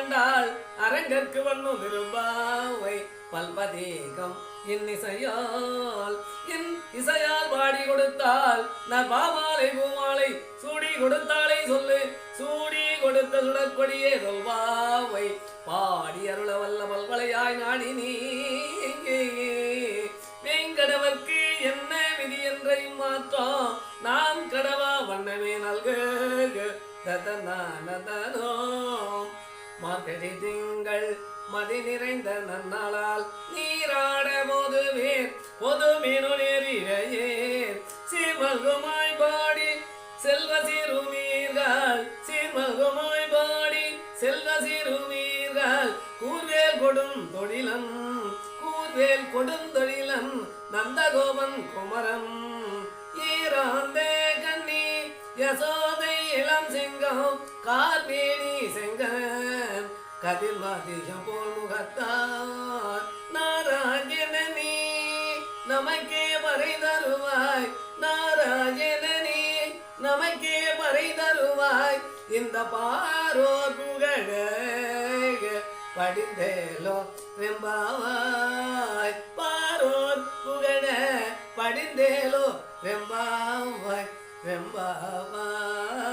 ஆண்டாள் அரங்கற்கு வண்ணு திரும்பாவை. பல்பதேகம் என் இசையால். என் இசையால் பாடி கொடுத்தால் நான் பாமாலை பூமாலை சூடி கொடுத்தாலே சொல்லு. சூடி கொடுத்த சுடற்கொடியே சொல்வாவை பாடி அருள வல்ல பல்வளையாய் நாடி நீ வேங்கடவர்க்கு என்ன விதி என்ற மாற்றம். நாம் கடவா வண்ணமே நல்கு. ததனோ மார்கழி திங்கள் மதி நிறைந்த நன்னாளால் நீராட போதுவேன் பொது மீனு நேரிழையே பாடி செல்வ சிறுமீர்கள் சீர்மல்குமாய் பாடி செல்வ சிறுமீர்கள். கூர்வேல் கொடும் தொழிலன் கூர்வேல் கொடும் தொழிலன் நந்தகோபன் குமரம் ஈராந்தே கண்ணி யசோதை இளம் சிங்கம் கார்மேனி செங்கன். கதிர்வாதிகம் போல் முகத்தார் நாராயணனி நமக்கே பறை தருவாய் நாராயணனி நமக்கே பறை தருவாய் இந்த பாரோ புகழ படிந்தேலோ வெம்பாவாய். பாரோர் புகழ படிந்தேலோ வெம்பாவாய். வெம்பாவாய்.